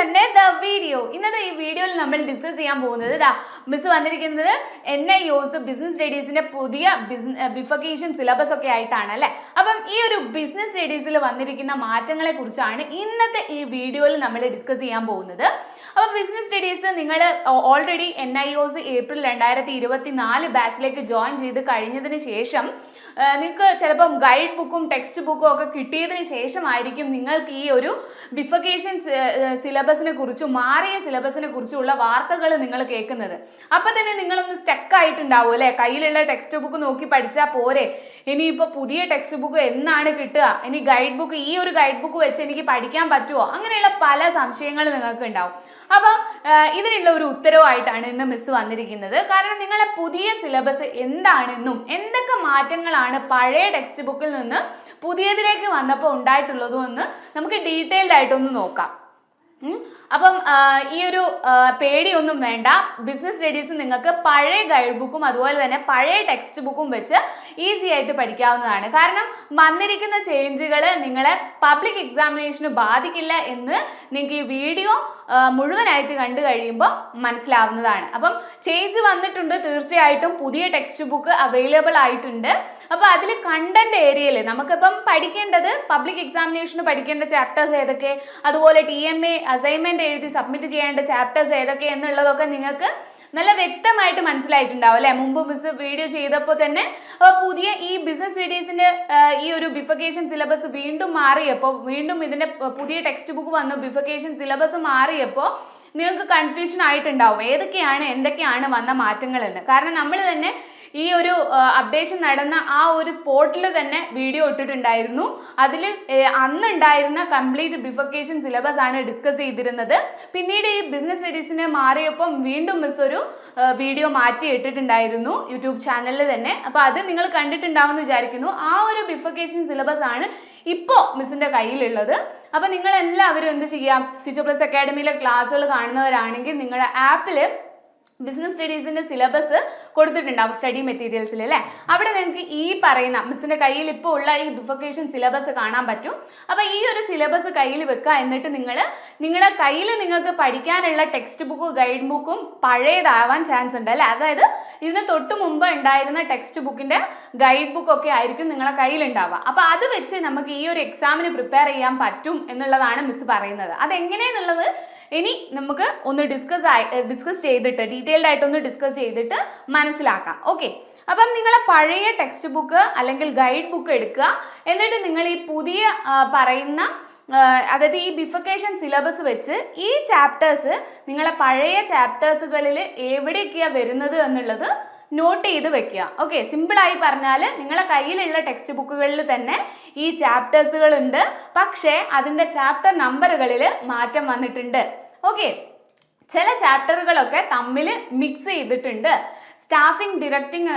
Another video ഇന്നത്തെ ഈ വീഡിയോയിൽ നമ്മൾ ഡിസ്കസ് ചെയ്യാൻ പോകുന്നത് ഇതാ മിസ് വന്നിരിക്കുന്നത് N I O S business സ്റ്റഡീസിന്റെ പുതിയ ബിഫക്കേഷൻ സിലബസ് ഒക്കെ ആയിട്ടാണ് അല്ലെ? അപ്പം ഈ ഒരു ബിസിനസ് സ്റ്റഡീസിൽ വന്നിരിക്കുന്ന മാറ്റങ്ങളെ കുറിച്ചാണ് ഇന്നത്തെ ഈ വീഡിയോയിൽ നമ്മൾ ഡിസ്കസ് ചെയ്യാൻ പോകുന്നത്. അപ്പോൾ ബിസിനസ് സ്റ്റഡീസ് നിങ്ങൾ already N I OS April രണ്ടായിരത്തി ഇരുപത്തി നാല് ബാച്ചിലേക്ക് ജോയിൻ ചെയ്ത് കഴിഞ്ഞതിന് ശേഷം നിങ്ങൾക്ക് ചിലപ്പം ഗൈഡ് ബുക്കും ടെക്സ്റ്റ് ബുക്കും ഒക്കെ കിട്ടിയതിന് ശേഷമായിരിക്കും നിങ്ങൾക്ക് ഈ ഒരു ബിഫക്കേഷൻ സിലബസിനെ കുറിച്ചും മാറിയ സിലബസിനെ കുറിച്ചുള്ള വാർത്തകൾ നിങ്ങൾ കേൾക്കുന്നത്. അപ്പം തന്നെ നിങ്ങളൊന്ന് സ്റ്റക്ക് ആയിട്ടുണ്ടാവും അല്ലേ? കയ്യിലുള്ള ടെക്സ്റ്റ് ബുക്ക് നോക്കി പഠിച്ചാൽ പോരെ. ഇനിയിപ്പോൾ പുതിയ ടെക്സ്റ്റ് ബുക്ക് എന്നാണ് കിട്ടുക? ഇനി ഗൈഡ് ബുക്ക് ഈ ഒരു ഗൈഡ് ബുക്ക് വെച്ച് എനിക്ക് പഠിക്കാൻ പറ്റുമോ അങ്ങനെയുള്ള പല സംശയങ്ങൾ നിങ്ങൾക്ക് ഉണ്ടാവും അപ്പോൾ ഇതിനുള്ള ഒരു ഉത്തരവായിട്ടാണ് ഇന്ന് മിസ് വന്നിരിക്കുന്നത്. കാരണം നിങ്ങളെ പുതിയ സിലബസ് എന്താണെന്നും എന്തൊക്കെ മാറ്റങ്ങളാണ് പഴയ ടെക്സ്റ്റ് ബുക്കിൽ നിന്ന് പുതിയതിലേക്ക് വന്നപ്പോൾ ഉണ്ടായിട്ടുള്ളതും എന്ന് നമുക്ക് ഡീറ്റെയിൽഡ് ആയിട്ടൊന്ന് നോക്കാം. അപ്പം ഈ ഒരു പേടിയൊന്നും വേണ്ട. ബിസിനസ് സ്റ്റഡീസ് നിങ്ങൾക്ക് പഴയ ഗൈഡ് ബുക്കും അതുപോലെ തന്നെ പഴയ ടെക്സ്റ്റ് ബുക്കും വെച്ച് ഈസി ആയിട്ട് പഠിക്കാവുന്നതാണ്. കാരണം വന്നിരിക്കുന്ന ചേഞ്ചുകൾ നിങ്ങളെ പബ്ലിക് എക്സാമിനേഷന് ബാധിക്കില്ല എന്ന് നിങ്ങൾക്ക് ഈ വീഡിയോ മുഴുവനായിട്ട് കണ്ടു കഴിയുമ്പോൾ മനസ്സിലാവുന്നതാണ്. അപ്പം ചേഞ്ച് വന്നിട്ടുണ്ട് തീർച്ചയായിട്ടും പുതിയ ടെക്സ്റ്റ് ബുക്ക് അവൈലബിൾ ആയിട്ടുണ്ട്. അപ്പോൾ അതിൽ കണ്ടന്റ് ഏരിയയിൽ നമുക്കിപ്പം പഠിക്കേണ്ടത് പബ്ലിക് എക്സാമിനേഷന് പഠിക്കേണ്ട ചാപ്റ്റേഴ്സ് ഏതൊക്കെ? അതുപോലെ ടി എം എ അസൈൻമെന്റ് എഴുതി സബ്മിറ്റ് ചെയ്യേണ്ട ചാപ്റ്റേഴ്സ് ഏതൊക്കെ എന്നുള്ളതൊക്കെ നിങ്ങൾക്ക് നല്ല വ്യക്തമായിട്ട് മനസ്സിലായിട്ടുണ്ടാവും അല്ലെ? മുമ്പ് മിസ് വീഡിയോ ചെയ്തപ്പോൾ തന്നെ പുതിയ ഈ ബിസിനസ് സ്റ്റഡീസിന്റെ ഈ ഒരു ബിഫക്കേഷൻ സിലബസ് വീണ്ടും മാറിയപ്പോൾ വീണ്ടും ഇതിന്റെ പുതിയ ടെക്സ്റ്റ് ബുക്ക് വന്നു ബിഫക്കേഷൻ സിലബസ് മാറിയപ്പോൾ നിങ്ങൾക്ക് കൺഫ്യൂഷൻ ആയിട്ടുണ്ടാവും. ഏതൊക്കെയാണ് എന്തൊക്കെയാണ് വന്ന മാറ്റങ്ങൾ എന്ന് കാരണം നമ്മൾ തന്നെ ഈ ഒരു അപ്ഡേഷൻ നടന്ന ആ ഒരു സ്പോട്ടിൽ തന്നെ വീഡിയോ ഇട്ടിട്ടുണ്ടായിരുന്നു. അതിൽ അന്നുണ്ടായിരുന്ന കംപ്ലീറ്റ് ബിഫക്കേഷൻ സിലബസ് ആണ് ഡിസ്കസ് ചെയ്തിരുന്നത്. പിന്നീട് ഈ ബിസിനസ് സ്റ്റഡീസിനെ മാറിയപ്പം വീണ്ടും മിസ് ഒരു വീഡിയോ മാറ്റി ഇട്ടിട്ടുണ്ടായിരുന്നു യൂട്യൂബ് ചാനലിൽ തന്നെ. അപ്പോൾ അത് നിങ്ങൾ കണ്ടിട്ടുണ്ടാവുമെന്ന് വിചാരിക്കുന്നു. ആ ഒരു ബിഫക്കേഷൻ സിലബസ് ആണ് ഇപ്പോൾ മിസ്സിന്റെ കയ്യിലുള്ളത്. അപ്പോൾ നിങ്ങൾ എല്ലാവരും എന്ത് ചെയ്യാം? ഫ്യൂച്ചർ പ്ലസ് അക്കാഡമിയിലെ ക്ലാസ്സുകൾ കാണുന്നവരാണെങ്കിൽ നിങ്ങളുടെ ആപ്പിൽ ബിസിനസ് സ്റ്റഡീസിന്റെ സിലബസ് കൊടുത്തിട്ടുണ്ടാവും സ്റ്റഡി മെറ്റീരിയൽസിൽ അല്ലേ? അവിടെ നിങ്ങൾക്ക് ഈ പറയുന്ന മിസ്സിന്റെ കയ്യിൽ ഇപ്പോൾ ഉള്ള ഈ ബിഫക്കേഷൻ സിലബസ് കാണാൻ പറ്റും. അപ്പോൾ ഈ ഒരു സിലബസ് കയ്യിൽ വെക്കുക എന്നിട്ട് നിങ്ങൾ നിങ്ങളുടെ കയ്യിൽ നിങ്ങൾക്ക് പഠിക്കാനുള്ള ടെക്സ്റ്റ് ബുക്കും ഗൈഡ് ബുക്കും പഴയതാവാൻ ചാൻസ് ഉണ്ട് അല്ലേ? അതായത് ഇതിന് തൊട്ട് മുമ്പ് ഉണ്ടായിരുന്ന ടെക്സ്റ്റ് ബുക്കിന്റെ ഗൈഡ് ബുക്ക് ഒക്കെ ആയിരിക്കും നിങ്ങളുടെ കയ്യിൽ ഉണ്ടാവുക. അപ്പോൾ അത് വെച്ച് നമുക്ക് ഈ ഒരു എക്സാമിന് പ്രിപ്പയർ ചെയ്യാൻ പറ്റും എന്നുള്ളതാണ് മിസ് പറയുന്നത്. അതെങ്ങനെയെന്നുള്ളത് ഇനി നമുക്ക് ഒന്ന് ഡിസ്കസ് ആയി ഡിസ്കസ് ചെയ്തിട്ട് ഡീറ്റെയിൽഡ് ആയിട്ടൊന്ന് ഡിസ്കസ് ചെയ്തിട്ട് മനസ്സിലാക്കാം. ഓക്കെ അപ്പം നിങ്ങൾ പഴയ ടെക്സ്റ്റ് ബുക്ക് അല്ലെങ്കിൽ ഗൈഡ് ബുക്ക് എടുക്കുക. എന്നിട്ട് നിങ്ങൾ ഈ പുതിയ പറയുന്ന അതായത് ഈ ബിഫക്കേഷൻ സിലബസ് വെച്ച് ഈ ചാപ്റ്റേഴ്സ് നിങ്ങളെ പഴയ ചാപ്റ്റേഴ്സുകളിൽ എവിടെയൊക്കെയാണ് വരുന്നത് എന്നുള്ളത് നോട്ട് ചെയ്ത് വെക്കുക. ഓക്കെ സിമ്പിളായി പറഞ്ഞാൽ നിങ്ങളെ കയ്യിലുള്ള ടെക്സ്റ്റ് ബുക്കുകളിൽ തന്നെ ഈ ചാപ്റ്റേഴ്സുകൾ ഉണ്ട്. പക്ഷേ അതിന്റെ ചാപ്റ്റർ നമ്പറുകളിൽ മാറ്റം വന്നിട്ടുണ്ട്. ഓക്കെ ചില ചാപ്റ്ററുകളൊക്കെ തമ്മിൽ മിക്സ് ചെയ്തിട്ടുണ്ട്. സ്റ്റാഫിംഗ് ഡിറക്റ്റിംഗ്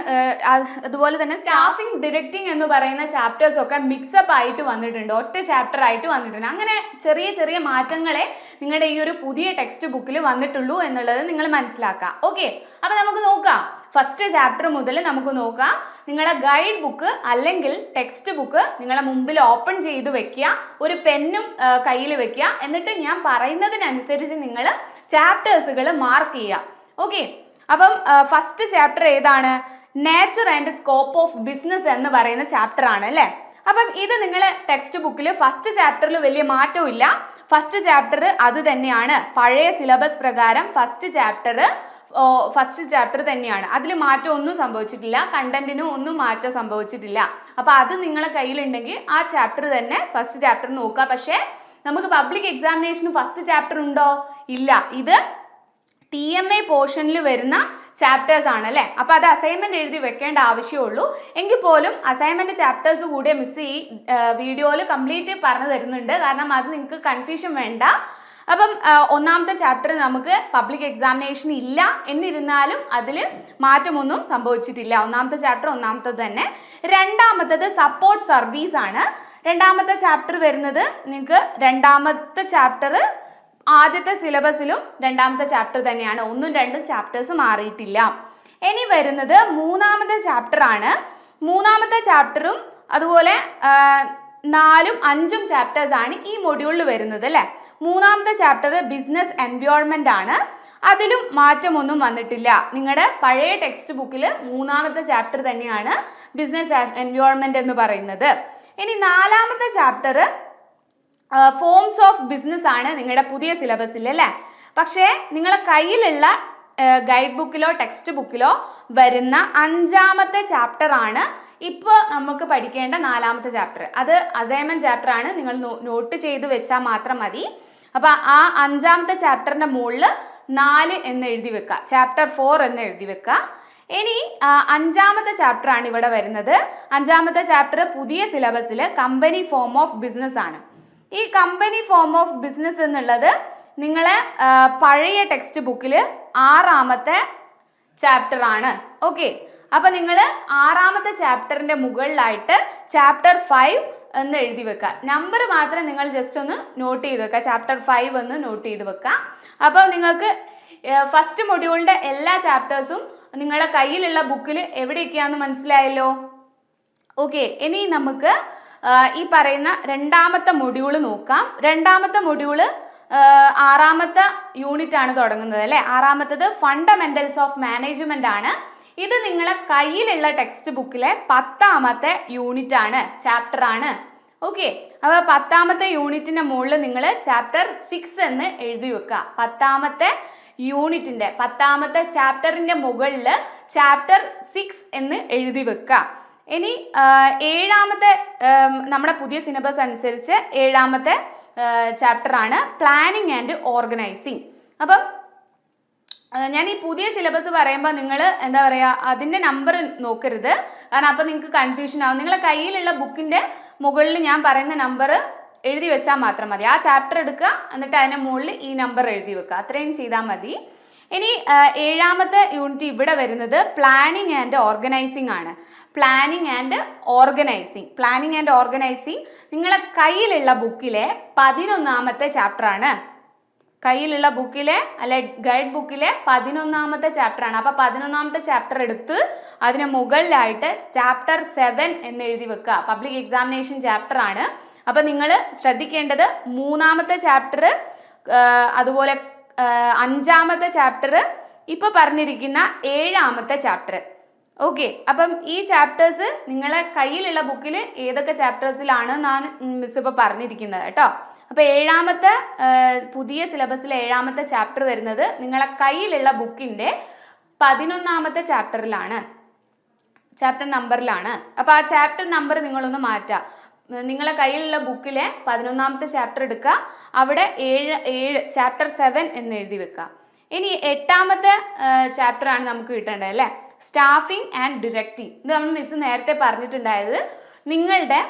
അതുപോലെ തന്നെ സ്റ്റാഫിംഗ് ഡിറക്റ്റിംഗ് എന്ന് പറയുന്ന ചാപ്റ്റേഴ്സ് ഒക്കെ മിക്സപ്പ് ആയിട്ട് വന്നിട്ടുണ്ട്. ഒറ്റ ചാപ്റ്റർ ആയിട്ട് വന്നിട്ടുണ്ട്. അങ്ങനെ ചെറിയ ചെറിയ മാറ്റങ്ങളെ നിങ്ങളുടെ ഈ ഒരു പുതിയ ടെക്സ്റ്റ് ബുക്കിൽ വന്നിട്ടുള്ളൂ എന്നുള്ളത് നിങ്ങൾ മനസ്സിലാക്കുക. ഓക്കെ അപ്പോൾ നമുക്ക് നോക്കാം. ഫസ്റ്റ് ചാപ്റ്റർ മുതൽ നമുക്ക് നോക്കാം. നിങ്ങളുടെ ഗൈഡ് ബുക്ക് അല്ലെങ്കിൽ ടെക്സ്റ്റ് ബുക്ക് നിങ്ങളുടെ മുമ്പിൽ ഓപ്പൺ ചെയ്ത് വെക്കുക ഒരു പെന്നും കയ്യിൽ വെക്കുക എന്നിട്ട് ഞാൻ പറയുന്നതിനനുസരിച്ച് നിങ്ങൾ ചാപ്റ്റേഴ്സുകൾ മാർക്ക് ചെയ്യുക ഓക്കെ അപ്പം ഫസ്റ്റ് ചാപ്റ്റർ ഏതാണ്? Nature and scope of business എന്ന് പറയുന്ന ചാപ്റ്റർ ആണ് അല്ലേ? അപ്പം ഇത് നിങ്ങൾ ടെക്സ്റ്റ് ബുക്കിൽ ഫസ്റ്റ് ചാപ്റ്ററിൽ വലിയ മാറ്റവും ഫസ്റ്റ് ചാപ്റ്റർ അത് തന്നെയാണ്. പഴയ സിലബസ് പ്രകാരം ഫസ്റ്റ് ചാപ്റ്റർ ഫസ്റ്റ് ചാപ്റ്റർ തന്നെയാണ്. അതിൽ മാറ്റം ഒന്നും സംഭവിച്ചിട്ടില്ല. കണ്ടന്റിനും ഒന്നും മാറ്റം സംഭവിച്ചിട്ടില്ല. അപ്പൊ അത് നിങ്ങളെ കയ്യിലുണ്ടെങ്കിൽ ആ ചാപ്റ്റർ തന്നെ ഫസ്റ്റ് ചാപ്റ്റർ നോക്കുക. പക്ഷേ നമുക്ക് പബ്ലിക് എക്സാമിനേഷന് ഫസ്റ്റ് ചാപ്റ്റർ ഉണ്ടോ? ഇല്ല. ഇത് ടി എം എ പോർഷനിൽ വരുന്ന ചാപ്റ്റേഴ്സ് ആണ് അല്ലേ? അപ്പോൾ അത് അസൈൻമെന്റ് എഴുതി വെക്കേണ്ട ആവശ്യമുള്ളൂ. എങ്കിൽ പോലും അസൈൻമെന്റ് ചാപ്റ്റേഴ്സ് കൂടെ മിസ് ഈ വീഡിയോയിൽ കംപ്ലീറ്റ് പറഞ്ഞു തരുന്നുണ്ട്. കാരണം അത് നിങ്ങൾക്ക് കൺഫ്യൂഷൻ വേണ്ട. അപ്പം ഒന്നാമത്തെ ചാപ്റ്റർ നമുക്ക് പബ്ലിക് എക്സാമിനേഷൻ ഇല്ല എന്നിരുന്നാലും അതിൽ മാറ്റമൊന്നും സംഭവിച്ചിട്ടില്ല. ഒന്നാമത്തെ ചാപ്റ്റർ ഒന്നാമത്തത് തന്നെ. രണ്ടാമത്തത് സപ്പോർട്ട് സർവീസ് ആണ്. രണ്ടാമത്തെ ചാപ്റ്റർ വരുന്നത് നിങ്ങൾക്ക് രണ്ടാമത്തെ ചാപ്റ്റർ ആദ്യത്തെ സിലബസിലും രണ്ടാമത്തെ ചാപ്റ്റർ തന്നെയാണ്. ഒന്നും രണ്ടും ചാപ്റ്റേഴ്സ് മാറിയിട്ടില്ല. ഇനി വരുന്നത് മൂന്നാമത്തെ ചാപ്റ്റർ ആണ്. മൂന്നാമത്തെ ചാപ്റ്ററും അതുപോലെ നാലും അഞ്ചും ചാപ്റ്റേഴ്സ് ആണ് ഈ മൊഡ്യൂളിൽ വരുന്നത് അല്ലേ? മൂന്നാമത്തെ ചാപ്റ്റർ ബിസിനസ് എൻവയോൺമെന്റ് ആണ്. അതിലും മാറ്റമൊന്നും വന്നിട്ടില്ല. നിങ്ങളുടെ പഴയ ടെക്സ്റ്റ് ബുക്കിൽ മൂന്നാമത്തെ ചാപ്റ്റർ തന്നെയാണ് ബിസിനസ് എൻവയോൺമെന്റ് എന്ന് പറയുന്നത്. ഇനി നാലാമത്തെ ചാപ്റ്റർ ഫോംസ് ഓഫ് ബിസിനസ് ആണ് നിങ്ങളുടെ പുതിയ സിലബസിൽ അല്ലേ? പക്ഷേ നിങ്ങളുടെ കയ്യിലുള്ള ഗൈഡ് ബുക്കിലോ ടെക്സ്റ്റ് ബുക്കിലോ വരുന്ന അഞ്ചാമത്തെ ചാപ്റ്റർ ആണ് ഇപ്പോൾ നമുക്ക് പഠിക്കേണ്ട നാലാമത്തെ ചാപ്റ്റർ അത് അസൈൻമെന്റ് ചാപ്റ്റർ ആണ്. നിങ്ങൾ നോട്ട് ചെയ്ത് വെച്ചാൽ മാത്രം മതി. അപ്പൊ ആ അഞ്ചാമത്തെ ചാപ്റ്ററിന്റെ മുകളിൽ നാല് എന്ന് എഴുതി വെക്കുക ചാപ്റ്റർ ഫോർ എന്ന് എഴുതി വെക്കുക ഇനി അഞ്ചാമത്തെ ചാപ്റ്റർ ആണ് ഇവിടെ വരുന്നത്. അഞ്ചാമത്തെ ചാപ്റ്റർ പുതിയ സിലബസിൽ കമ്പനി ഫോം ഓഫ് ബിസിനസ് ആണ്. ഈ കമ്പനി ഫോം ഓഫ് ബിസിനസ് എന്നുള്ളത് നിങ്ങളെ പഴയ ടെക്സ്റ്റ് ബുക്കിൽ ആറാമത്തെ ചാപ്റ്റർ ആണ് ഓക്കെ? അപ്പൊ നിങ്ങൾ ആറാമത്തെ ചാപ്റ്ററിന്റെ മുകളിലായിട്ട് ചാപ്റ്റർ ഫൈവ് എന്ന് എഴുതി വെക്കുക നമ്പർ മാത്രം നിങ്ങൾ ജസ്റ്റ് ഒന്ന് നോട്ട് ചെയ്ത് വെക്കുക ചാപ്റ്റർ ഫൈവ് എന്ന് നോട്ട് ചെയ്ത് വെക്കുക അപ്പോൾ നിങ്ങൾക്ക് ഫസ്റ്റ് മൊഡ്യൂളിന്റെ എല്ലാ ചാപ്റ്റേഴ്സും നിങ്ങളുടെ കയ്യിലുള്ള ബുക്കിൽ എവിടെയൊക്കെയാണെന്ന് മനസ്സിലായല്ലോ? ഓക്കെ ഇനി നമുക്ക് ഈ പറയുന്ന രണ്ടാമത്തെ മൊഡ്യൂൾ നോക്കാം. രണ്ടാമത്തെ മൊഡ്യൂൾ ആറാമത്തെ യൂണിറ്റ് ആണ് തുടങ്ങുന്നത് അല്ലേ? ആറാമത്തത് ഫണ്ടമെന്റൽസ് ഓഫ് മാനേജ്മെന്റ് ആണ്. ഇത് നിങ്ങളെ കയ്യിലുള്ള ടെക്സ്റ്റ് ബുക്കിലെ പത്താമത്തെ യൂണിറ്റ് ആണ് ചാപ്റ്റർ ആണ്. ഓക്കെ അപ്പോൾ പത്താമത്തെ യൂണിറ്റിന്റെ മുകളിൽ നിങ്ങൾ ചാപ്റ്റർ സിക്സ് എന്ന് എഴുതി വെക്കുക. പത്താമത്തെ യൂണിറ്റിന്റെ പത്താമത്തെ ചാപ്റ്ററിന്റെ മുകളിൽ ചാപ്റ്റർ സിക്സ് എന്ന് എഴുതി വെക്കുക. ഇനി ഏഴാമത്തെ നമ്മുടെ പുതിയ സിലബസ് അനുസരിച്ച് ഏഴാമത്തെ ചാപ്റ്റർ ആണ് പ്ലാനിങ് ആൻഡ് ഓർഗനൈസിങ് അപ്പം ഞാൻ ഈ പുതിയ സിലബസ് പറയുമ്പോൾ നിങ്ങൾ എന്താ പറയുക അതിന്റെ നമ്പർ നോക്കരുത്. കാരണം അപ്പോൾ നിങ്ങൾക്ക് കൺഫ്യൂഷൻ ആവും. നിങ്ങളുടെ കയ്യിലുള്ള ബുക്കിന്റെ മുകളിൽ ഞാൻ പറയുന്ന നമ്പർ എഴുതി വെച്ചാൽ മാത്രം മതി. ആ ചാപ്റ്റർ എടുക്കുക എന്നിട്ട് അതിന്റെ മുകളിൽ ഈ നമ്പർ എഴുതി വെക്കുക. അത്രയും ചെയ്താൽ മതി. ഇനി ഏഴാമത്തെ യൂണിറ്റ് ഇവിടെ വരുന്നത് പ്ലാനിങ് ആൻഡ് ഓർഗനൈസിങ് ആണ്. Planning and organising planning and organising നിങ്ങളെ കയ്യിലുള്ള ബുക്കിലെ പതിനൊന്നാമത്തെ ചാപ്റ്റർ ആണ്. കയ്യിലുള്ള ബുക്കിലെ അല്ലെ ഗൈഡ് ബുക്കിലെ പതിനൊന്നാമത്തെ ചാപ്റ്റർ ആണ്. അപ്പൊ പതിനൊന്നാമത്തെ ചാപ്റ്റർ എടുത്ത് അതിന് മുകളിലായിട്ട് ചാപ്റ്റർ സെവൻ എന്ന് എഴുതി വെക്കുക. പബ്ലിക് എക്സാമിനേഷൻ ചാപ്റ്റർ ആണ്. അപ്പൊ നിങ്ങൾ ശ്രദ്ധിക്കേണ്ടത് മൂന്നാമത്തെ ചാപ്റ്റർ അതുപോലെ അഞ്ചാമത്തെ ചാപ്റ്റർ ഇപ്പൊ പറഞ്ഞിരിക്കുന്ന ഏഴാമത്തെ ചാപ്റ്റർ ഓക്കെ അപ്പം ഈ ചാപ്റ്റേഴ്സ് നിങ്ങളെ കയ്യിലുള്ള ബുക്കിൽ ഏതൊക്കെ ചാപ്റ്റേഴ്സിലാണ് ഞാൻ മിസ് ഇപ്പോൾ പറഞ്ഞിരിക്കുന്നത്. കേട്ടോ. അപ്പോൾ ഏഴാമത്തെ പുതിയ സിലബസിലെ ഏഴാമത്തെ ചാപ്റ്റർ വരുന്നത് നിങ്ങളെ കയ്യിലുള്ള ബുക്കിന്റെ പതിനൊന്നാമത്തെ ചാപ്റ്ററിലാണ് ചാപ്റ്റർ നമ്പറിലാണ് അപ്പോൾ ആ ചാപ്റ്റർ നമ്പർ നിങ്ങളൊന്ന് മാറ്റാം. നിങ്ങളെ കയ്യിലുള്ള ബുക്കിലെ പതിനൊന്നാമത്തെ ചാപ്റ്റർ എടുക്കുക അവിടെ ഏഴ് ഏഴ് ചാപ്റ്റർ സെവൻ എന്ന് എഴുതി വെക്കുക ഇനി എട്ടാമത്തെ ചാപ്റ്ററാണ് നമുക്ക് കിട്ടേണ്ടത് അല്ലേ? സ്റ്റാഫിംഗ് ആൻഡ് ഡിറക്റ്റിംഗ് ഇത് നമ്മൾ മിസ് നേരത്തെ പറഞ്ഞിട്ടുണ്ടായത് നിങ്ങളുടെ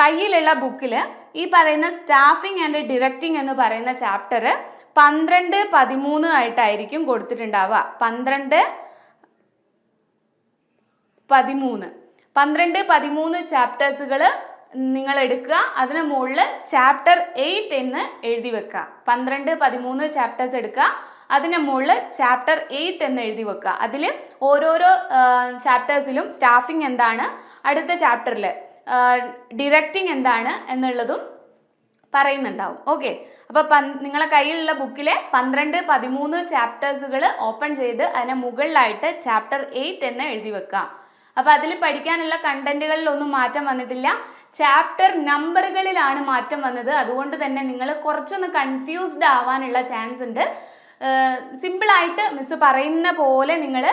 കയ്യിലുള്ള ബുക്കിൽ ഈ പറയുന്ന സ്റ്റാഫിംഗ് ആൻഡ് ഡിറക്റ്റിംഗ് എന്ന് പറയുന്ന ചാപ്റ്റർ പന്ത്രണ്ട് പതിമൂന്ന് ആയിട്ടായിരിക്കും കൊടുത്തിട്ടുണ്ടാവുക. പന്ത്രണ്ട് പതിമൂന്ന്. പന്ത്രണ്ട് പതിമൂന്ന് ചാപ്റ്റേഴ്സുകൾ നിങ്ങൾ എടുക്കുക. അതിന് മുകളിൽ ചാപ്റ്റർ എയ്റ്റ് എന്ന് എഴുതി വെക്കുക. പന്ത്രണ്ട് പതിമൂന്ന് ചാപ്റ്റേഴ്സ് എടുക്കുക. അതിന് മുകളിൽ ചാപ്റ്റർ എയ്റ്റ് എന്ന് എഴുതി വെക്കുക. അതിൽ ഓരോരോ ചാപ്റ്റേഴ്സിലും സ്റ്റാഫിംഗ് എന്താണ്? അടുത്ത ചാപ്റ്ററിൽ ഡിറക്റ്റിംഗ് എന്താണ് എന്നുള്ളതും പറയുന്നുണ്ടാവും. ഓക്കെ അപ്പൊ നിങ്ങളെ കയ്യിലുള്ള ബുക്കിലെ പന്ത്രണ്ട് പതിമൂന്ന് ചാപ്റ്റേഴ്സുകൾ ഓപ്പൺ ചെയ്ത് അതിന് മുകളിലായിട്ട് ചാപ്റ്റർ എയ്റ്റ് എന്ന് എഴുതി വെക്കുക. അപ്പൊ അതിൽ പഠിക്കാനുള്ള കണ്ടന്റുകളിൽ ഒന്നും മാറ്റം വന്നിട്ടില്ല. ചാപ്റ്റർ നമ്പറുകളിലാണ് മാറ്റം വന്നത്. അതുകൊണ്ട് തന്നെ നിങ്ങൾ കുറച്ചൊന്ന് കൺഫ്യൂസ്ഡ് ആവാനുള്ള ചാൻസ് ഉണ്ട്. സിമ്പിളായിട്ട് മിസ് പറയുന്ന പോലെ നിങ്ങൾ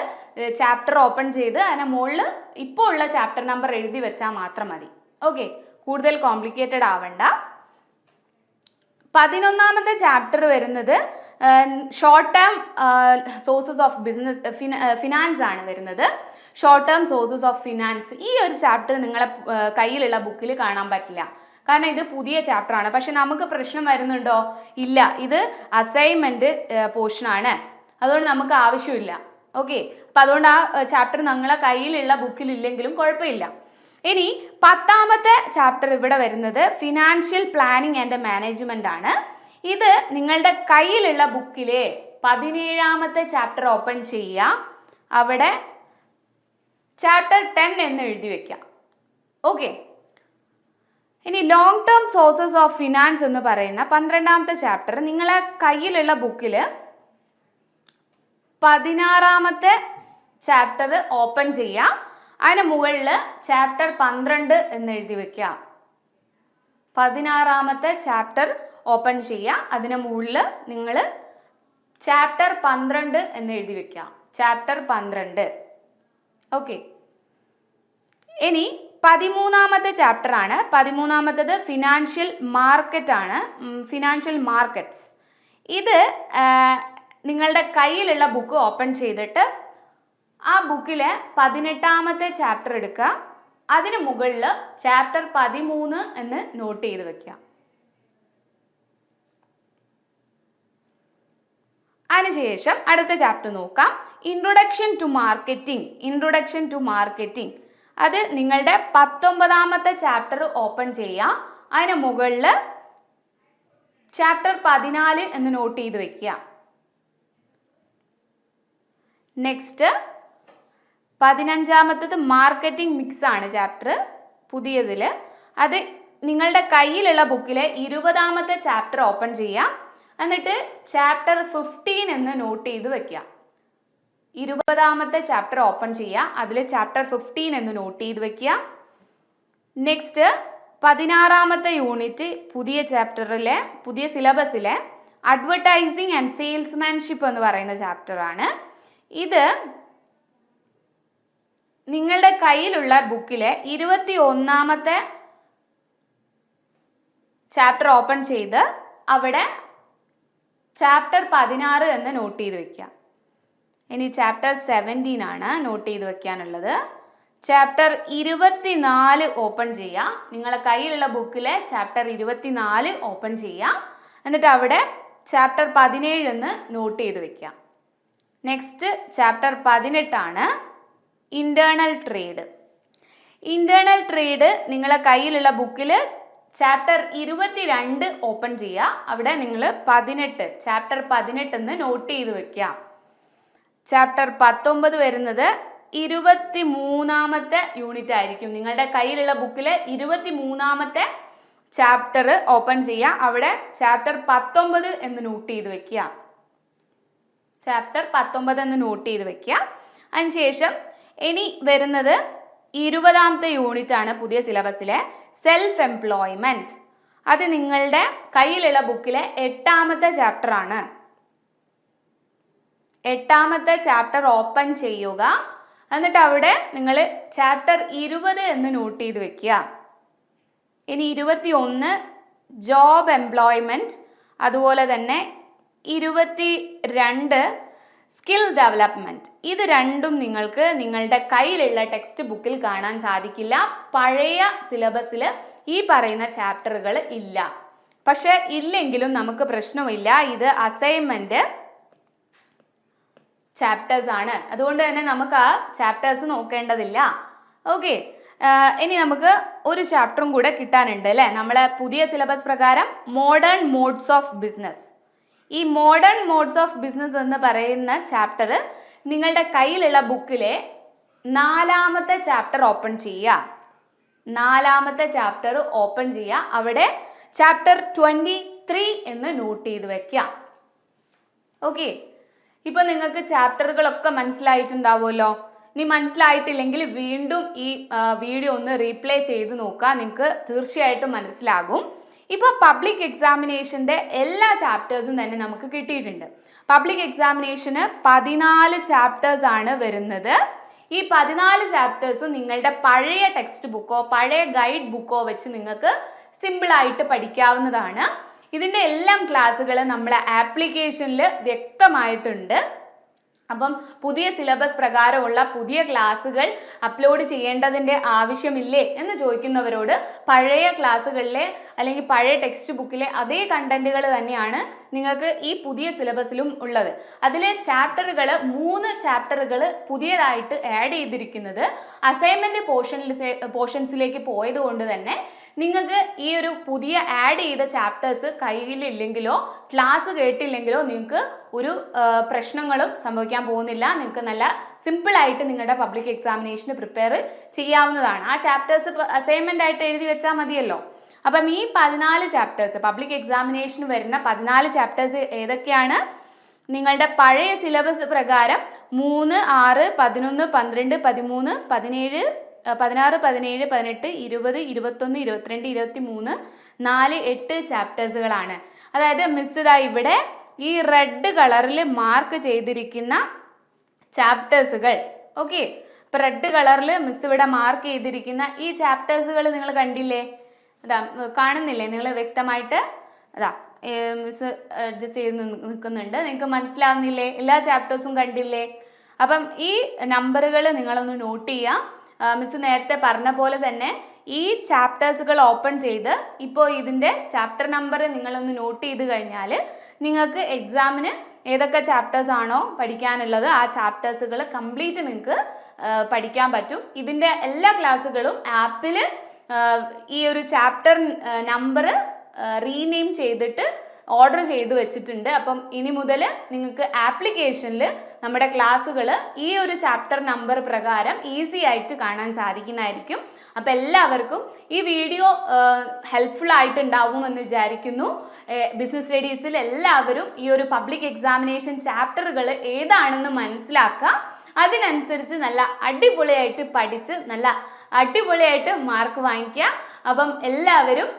ചാപ്റ്റർ ഓപ്പൺ ചെയ്ത് അതിനെ മുകളിൽ ഇപ്പോൾ ഉള്ള ചാപ്റ്റർ നമ്പർ എഴുതി വെച്ചാൽ മാത്രം മതി. ഓക്കെ കൂടുതൽ കോംപ്ലിക്കേറ്റഡ് ആവണ്ട. പതിനൊന്നാമത്തെ ചാപ്റ്റർ വരുന്നത് short term sources of business finance ആണ് വരുന്നത്. Short term sources of finance ഈ ഒരു ചാപ്റ്റർ നിങ്ങളെ കയ്യിലുള്ള ബുക്കിൽ കാണാൻ പറ്റില്ല. കാരണം ഇത് പുതിയ ചാപ്റ്റർ ആണ്. പക്ഷെ നമുക്ക് പ്രശ്നം വരുന്നുണ്ടോ? ഇല്ല. ഇത് അസൈൻമെന്റ് പോർഷൻ ആണ്. അതുകൊണ്ട് നമുക്ക് ആവശ്യമില്ല. ഓക്കെ അപ്പം അതുകൊണ്ട് ആ ചാപ്റ്റർ നിങ്ങളെ കയ്യിലുള്ള ബുക്കിൽ ഇല്ലെങ്കിലും കുഴപ്പമില്ല. ഇനി പത്താമത്തെ ചാപ്റ്റർ ഇവിടെ വരുന്നത് ഫിനാൻഷ്യൽ പ്ലാനിങ് ആൻഡ് മാനേജ്മെന്റ് ആണ്. ഇത് നിങ്ങളുടെ കയ്യിലുള്ള ബുക്കിലെ പതിനേഴാമത്തെ ചാപ്റ്റർ ഓപ്പൺ ചെയ്യുക. അവിടെ ചാപ്റ്റർ ടെൻ എന്ന് എഴുതി വെക്കാം ഓക്കെ ഇനി long term sources of finance എന്ന് പറയുന്ന പന്ത്രണ്ടാമത്തെ ചാപ്റ്റർ നിങ്ങളെ കയ്യിലുള്ള ബുക്കിൽ പതിനാറാമത്തെ ചാപ്റ്റർ ഓപ്പൺ ചെയ്യുക അതിന് മുകളിൽ ചാപ്റ്റർ പന്ത്രണ്ട് എന്ന് എഴുതി വെക്കുക പതിനാറാമത്തെ ചാപ്റ്റർ ഓപ്പൺ ചെയ്യുക അതിന് മുകളിൽ നിങ്ങൾ ചാപ്റ്റർ പന്ത്രണ്ട് എന്ന് എഴുതി വെക്കാം. ചാപ്റ്റർ പന്ത്രണ്ട്. ഓക്കെ ഇനി പതിമൂന്നാമത്തെ ചാപ്റ്റർ ആണ്. പതിമൂന്നാമത്തത് ഫിനാൻഷ്യൽ മാർക്കറ്റ് ആണ്. ഫിനാൻഷ്യൽ മാർക്കറ്റ്സ് ഇത് നിങ്ങളുടെ കയ്യിലുള്ള ബുക്ക് ഓപ്പൺ ചെയ്തിട്ട് ആ ബുക്കിലെ പതിനെട്ടാമത്തെ ചാപ്റ്റർ എടുക്കുക. അതിന് മുകളിൽ ചാപ്റ്റർ പതിമൂന്ന് എന്ന് നോട്ട് ചെയ്ത് വെക്കുക. അതിനുശേഷം അടുത്ത ചാപ്റ്റർ നോക്കാം. Introduction to marketing introduction to marketing അത് നിങ്ങളുടെ പത്തൊമ്പതാമത്തെ ചാപ്റ്റർ ഓപ്പൺ ചെയ്യുക. അതിന് മുകളിൽ ചാപ്റ്റർ പതിനാല് എന്ന് നോട്ട് ചെയ്ത് വെക്കുക. നെക്സ്റ്റ് പതിനഞ്ചാമത്തത് മാർക്കറ്റിംഗ് മിക്സ് ആണ് ചാപ്റ്റർ പുതിയതിൽ അത് നിങ്ങളുടെ കയ്യിലുള്ള ബുക്കിലെ ഇരുപതാമത്തെ ചാപ്റ്റർ ഓപ്പൺ ചെയ്യാം. എന്നിട്ട് ചാപ്റ്റർ ഫിഫ്റ്റീൻ എന്ന് നോട്ട് ചെയ്ത് വെക്കുക. ഇരുപതാമത്തെ ചാപ്റ്റർ ഓപ്പൺ ചെയ്യുക. അതിൽ ചാപ്റ്റർ ഫിഫ്റ്റീൻ എന്ന് നോട്ട് ചെയ്ത് വെക്കുക. നെക്സ്റ്റ് പതിനാറാമത്തെ യൂണിറ്റ് പുതിയ ചാപ്റ്ററിലെ പുതിയ സിലബസിലെ അഡ്വർടൈസിങ് ആൻഡ് സെയിൽസ്മാൻഷിപ്പ് എന്ന് പറയുന്ന ചാപ്റ്ററാണ് ഇത് നിങ്ങളുടെ കയ്യിലുള്ള ബുക്കിലെ ഇരുപത്തി ഒന്നാമത്തെ ചാപ്റ്റർ ഓപ്പൺ ചെയ്ത് അവിടെ ചാപ്റ്റർ പതിനാറ് എന്ന് നോട്ട് ചെയ്ത് വെക്കുക. ഇനി ചാപ്റ്റർ സെവന്റീൻ ആണ് നോട്ട് ചെയ്ത് വെക്കാനുള്ളത്. ചാപ്റ്റർ ഇരുപത്തിനാല് ഓപ്പൺ ചെയ്യാം നിങ്ങളുടെ കയ്യിലുള്ള ബുക്കിലെ ചാപ്റ്റർ ഇരുപത്തിനാല് ഓപ്പൺ ചെയ്യാം എന്നിട്ട് അവിടെ ചാപ്റ്റർ പതിനേഴ് എന്ന് നോട്ട് ചെയ്ത് വെക്കുക. നെക്സ്റ്റ് ചാപ്റ്റർ പതിനെട്ടാണ് ഇന്റേർണൽ ട്രേഡ് ഇന്റേർണൽ ട്രേഡ് നിങ്ങളെ കയ്യിലുള്ള ബുക്കിൽ ചാപ്റ്റർ ഇരുപത്തിരണ്ട് ഓപ്പൺ ചെയ്യുക. അവിടെ നിങ്ങൾ പതിനെട്ട് ചാപ്റ്റർ പതിനെട്ട് എന്ന് നോട്ട് ചെയ്ത് വെക്കുക. ചാപ്റ്റർ പത്തൊമ്പത് വരുന്നത് ഇരുപത്തി മൂന്നാമത്തെ യൂണിറ്റ് ആയിരിക്കും. നിങ്ങളുടെ കയ്യിലുള്ള ബുക്കിൽ ഇരുപത്തി മൂന്നാമത്തെ ചാപ്റ്റർ ഓപ്പൺ ചെയ്യുക. അവിടെ ചാപ്റ്റർ പത്തൊമ്പത് എന്ന് നോട്ട് ചെയ്ത് വെക്കുക. ചാപ്റ്റർ പത്തൊമ്പത് എന്ന് നോട്ട് ചെയ്ത് വെക്കുക. അതിനുശേഷം ഇനി വരുന്നത് ഇരുപതാമത്തെ യൂണിറ്റ് ആണ് പുതിയ സിലബസിലെ സെൽഫ് എംപ്ലോയ്മെന്റ് അത് നിങ്ങളുടെ കയ്യിലുള്ള ബുക്കിലെ എട്ടാമത്തെ ചാപ്റ്റർ ആണ്. എട്ടാമത്തെ ചാപ്റ്റർ ഓപ്പൺ ചെയ്യുക. എന്നിട്ട് അവിടെ നിങ്ങൾ ചാപ്റ്റർ ഇരുപത് എന്ന് നോട്ട് ചെയ്ത് വെക്കുക. ഇനി ഇരുപത്തി ഒന്ന് ജോബ് എംപ്ലോയ്മെന്റ് അതുപോലെ തന്നെ ഇരുപത്തി രണ്ട് സ്കിൽ ഡെവലപ്മെന്റ് ഇത് രണ്ടും നിങ്ങൾക്ക് നിങ്ങളുടെ കയ്യിലുള്ള ടെക്സ്റ്റ് ബുക്കിൽ കാണാൻ സാധിക്കില്ല. പഴയ സിലബസിൽ ഈ പറയുന്ന ചാപ്റ്ററുകൾ ഇല്ല. പക്ഷേ ഇല്ലെങ്കിലും നമുക്ക് പ്രശ്നമില്ല. ഇത് അസൈൻമെന്റ് ചാപ്റ്റേഴ്സ് ആണ്. അതുകൊണ്ട് തന്നെ നമുക്ക് ആ ചാപ്റ്റേഴ്സ് നോക്കേണ്ടതില്ല. ഓക്കെ ഇനി നമുക്ക് ഒരു ചാപ്റ്ററും കൂടെ കിട്ടാനുണ്ട് അല്ലേ? നമ്മളെ പുതിയ സിലബസ് പ്രകാരം മോഡേൺ മോഡ്സ് ഓഫ് ബിസിനസ് ഈ മോഡേൺ മോഡ്സ് ഓഫ് ബിസിനസ് എന്ന് പറയുന്ന ചാപ്റ്റർ നിങ്ങളുടെ കയ്യിലുള്ള ബുക്കിലെ നാലാമത്തെ ചാപ്റ്റർ ഓപ്പൺ ചെയ്യുക. നാലാമത്തെ ചാപ്റ്റർ ഓപ്പൺ ചെയ്യുക. അവിടെ ചാപ്റ്റർ ട്വന്റി ത്രീ എന്ന് നോട്ട് ചെയ്ത് വെക്കാം ഓക്കെ ഇപ്പൊ നിങ്ങൾക്ക് ചാപ്റ്ററുകളൊക്കെ മനസ്സിലായിട്ടുണ്ടാവുമല്ലോ? ഇനി മനസ്സിലായിട്ടില്ലെങ്കിൽ വീണ്ടും ഈ വീഡിയോ ഒന്ന് റീപ്ലേ ചെയ്ത് നോക്കുക. നിങ്ങൾക്ക് തീർച്ചയായിട്ടും മനസ്സിലാകും. ഇപ്പോൾ പബ്ലിക് എക്സാമിനേഷന്റെ എല്ലാ ചാപ്റ്റേഴ്സും തന്നെ നമുക്ക് കിട്ടിയിട്ടുണ്ട്. പബ്ലിക് എക്സാമിനേഷന് പതിനാല് ചാപ്റ്റേഴ്സ് ആണ് വരുന്നത്. ഈ പതിനാല് ചാപ്റ്റേഴ്സും നിങ്ങളുടെ പഴയ ടെക്സ്റ്റ് ബുക്കോ പഴയ ഗൈഡ് ബുക്കോ വെച്ച് നിങ്ങൾക്ക് സിമ്പിളായിട്ട് പഠിക്കാവുന്നതാണ്. ഇതിന്റെ എല്ലാം ക്ലാസ്സുകൾ നമ്മളെ ആപ്ലിക്കേഷനിൽ വ്യക്തമായിട്ടുണ്ട്. അപ്പം പുതിയ സിലബസ് പ്രകാരമുള്ള പുതിയ ക്ലാസ്സുകൾ അപ്ലോഡ് ചെയ്യേണ്ടതിന്റെ ആവശ്യമില്ലേ എന്ന് ചോദിക്കുന്നവരോട് പഴയ ക്ലാസ്സുകളിലെ അല്ലെങ്കിൽ പഴയ ടെക്സ്റ്റ് ബുക്കിലെ അതേ കണ്ടന്റുകൾ തന്നെയാണ് നിങ്ങൾക്ക് ഈ പുതിയ സിലബസിലും ഉള്ളത്. അതിലെ ചാപ്റ്ററുകൾ മൂന്ന് ചാപ്റ്ററുകൾ പുതിയതായിട്ട് ആഡ് ചെയ്തിരിക്കുന്നത് അസൈൻമെന്റ് പോർഷനിൽ പോർഷൻസിലേക്ക് പോയത് കൊണ്ട് തന്നെ നിങ്ങൾക്ക് ഈ ഒരു പുതിയ ആഡ് ചെയ്ത ചാപ്റ്റേഴ്സ് കയ്യിലില്ലെങ്കിലോ ക്ലാസ് കേട്ടില്ലെങ്കിലോ നിങ്ങൾക്ക് ഒരു പ്രശ്നങ്ങളും സംഭവിക്കാൻ പോകുന്നില്ല. നിങ്ങൾക്ക് നല്ല സിമ്പിളായിട്ട് നിങ്ങളുടെ പബ്ലിക് എക്സാമിനേഷന് പ്രിപ്പയർ ചെയ്യാവുന്നതാണ്. ആ ചാപ്റ്റേഴ്സ് അസൈൻമെന്റ് ആയിട്ട് എഴുതി വെച്ചാൽ മതിയല്ലോ. അപ്പം ഈ പതിനാല് ചാപ്റ്റേഴ്സ് പബ്ലിക് എക്സാമിനേഷന് വരുന്ന പതിനാല് ചാപ്റ്റേഴ്സ് ഏതൊക്കെയാണ്? നിങ്ങളുടെ പഴയ സിലബസ് പ്രകാരം മൂന്ന് ആറ് പതിനൊന്ന് പന്ത്രണ്ട് പതിമൂന്ന് പതിനേഴ് പതിനാറ് പതിനേഴ് പതിനെട്ട് ഇരുപത് ഇരുപത്തൊന്ന് ഇരുപത്തിരണ്ട് ഇരുപത്തി മൂന്ന് നാല് എട്ട് ചാപ്റ്റേഴ്സുകളാണ്. അതായത് മിസ് ഇതാ ഇവിടെ ഈ റെഡ് കളറിൽ മാർക്ക് ചെയ്തിരിക്കുന്ന ചാപ്റ്റേഴ്സുകൾ. ഓക്കെ അപ്പം റെഡ് കളറിൽ മിസ് ഇവിടെ മാർക്ക് ചെയ്തിരിക്കുന്ന ഈ ചാപ്റ്റേഴ്സുകൾ നിങ്ങൾ കണ്ടില്ലേ? അതാ കാണുന്നില്ലേ? നിങ്ങൾ വ്യക്തമായിട്ട്? അതാ മിസ് അഡ്ജസ്റ്റ് ചെയ്ത് നിൽക്കുന്നുണ്ട്. നിങ്ങൾക്ക് മനസ്സിലാവുന്നില്ലേ? എല്ലാ ചാപ്റ്റേഴ്സും കണ്ടില്ലേ? അപ്പം ഈ നമ്പറുകൾ നിങ്ങളൊന്ന് നോട്ട് ചെയ്യാം. മിസ് നേരത്തെ പറഞ്ഞ പോലെ തന്നെ ഈ ചാപ്റ്റേഴ്സുകൾ ഓപ്പൺ ചെയ്ത് ഇപ്പോൾ ഇതിന്റെ ചാപ്റ്റർ നമ്പർ നിങ്ങളൊന്ന് നോട്ട് ചെയ്ത് കഴിഞ്ഞാൽ നിങ്ങൾക്ക് എക്സാമിന് ഏതൊക്കെ ചാപ്റ്റേഴ്സ് ആണോ പഠിക്കാനുള്ളത് ആ ചാപ്റ്റേഴ്സുകൾ കംപ്ലീറ്റ് നിങ്ങൾക്ക് പഠിക്കാൻ പറ്റും. ഇതിന്റെ എല്ലാ ക്ലാസ്സുകളും ആപ്പിൽ ഈ ഒരു ചാപ്റ്റർ നമ്പർ റീനെയിം ചെയ്തിട്ട് ഓർഡർ ചെയ്ത് വെച്ചിട്ടുണ്ട്. അപ്പം ഇനി മുതൽ നിങ്ങൾക്ക് ആപ്ലിക്കേഷനിൽ നമ്മുടെ ക്ലാസ്സുകൾ ഈ ഒരു ചാപ്റ്റർ നമ്പർ പ്രകാരം ഈസി ആയിട്ട് കാണാൻ സാധിക്കുന്നതായിരിക്കും. അപ്പം എല്ലാവർക്കും ഈ വീഡിയോ ഹെൽപ്ഫുൾ ആയിട്ടുണ്ടാവുമെന്ന് വിചാരിക്കുന്നു. ബിസിനസ് സ്റ്റഡീസിൽ എല്ലാവരും ഈ ഒരു പബ്ലിക് എക്സാമിനേഷൻ ചാപ്റ്ററുകൾ ഏതാണെന്ന് മനസ്സിലാക്കുക. അതിനനുസരിച്ച് നല്ല അടിപൊളിയായിട്ട് പഠിച്ച് നല്ല അടിപൊളിയായിട്ട് മാർക്ക് വാങ്ങിക്കുക. അപ്പം എല്ലാവരും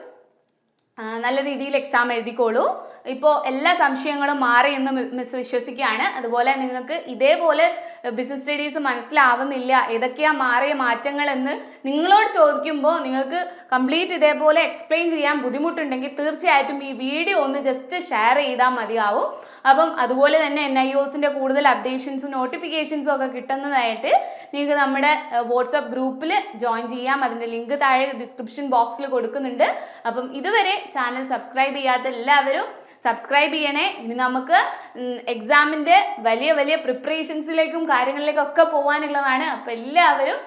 നല്ല രീതിയിൽ എക്സാം എഴുതിക്കോളൂ. ഇപ്പോൾ എല്ലാ സംശയങ്ങളും മാറി എന്ന് മിസ് വിശ്വസിക്കുകയാണ്. അതുപോലെ നിങ്ങൾക്ക് ഇതേപോലെ ബിസിനസ് സ്റ്റഡീസ് മനസ്സിലാവുന്നില്ല. ഏതൊക്കെയാ മാറിയ മാറ്റങ്ങൾ എന്ന് നിങ്ങളോട് ചോദിക്കുമ്പോൾ നിങ്ങൾക്ക് കംപ്ലീറ്റ് ഇതേപോലെ എക്സ്പ്ലെയിൻ ചെയ്യാൻ ബുദ്ധിമുട്ടുണ്ടെങ്കിൽ തീർച്ചയായിട്ടും ഈ വീഡിയോ ഒന്ന് ജസ്റ്റ് ഷെയർ ചെയ്താൽ മതിയാവും. അപ്പം അതുപോലെ തന്നെ എൻ ഐ ഒസിന്റെ കൂടുതൽ അപ്ഡേഷൻസും നോട്ടിഫിക്കേഷൻസും ഒക്കെ കിട്ടുന്നതായിട്ട് നിങ്ങൾക്ക് നമ്മുടെ വാട്സപ്പ് ഗ്രൂപ്പിൽ ജോയിൻ ചെയ്യാം. അതിന്റെ ലിങ്ക് താഴെ ഡിസ്ക്രിപ്ഷൻ ബോക്സിൽ കൊടുക്കുന്നുണ്ട്. അപ്പം ഇതുവരെ ചാനൽ സബ്സ്ക്രൈബ് ചെയ്യാത്ത എല്ലാവരും സബ്സ്ക്രൈബ് ചെയ്യണേ. ഇനി നമുക്ക് എക്സാമിന്റെ വലിയ വലിയ പ്രിപ്പറേഷൻസിലേക്കും കാര്യങ്ങളിലേക്കും ഒക്കെ പോകാനുള്ളതാണ് അപ്പോൾ എല്ലാവരും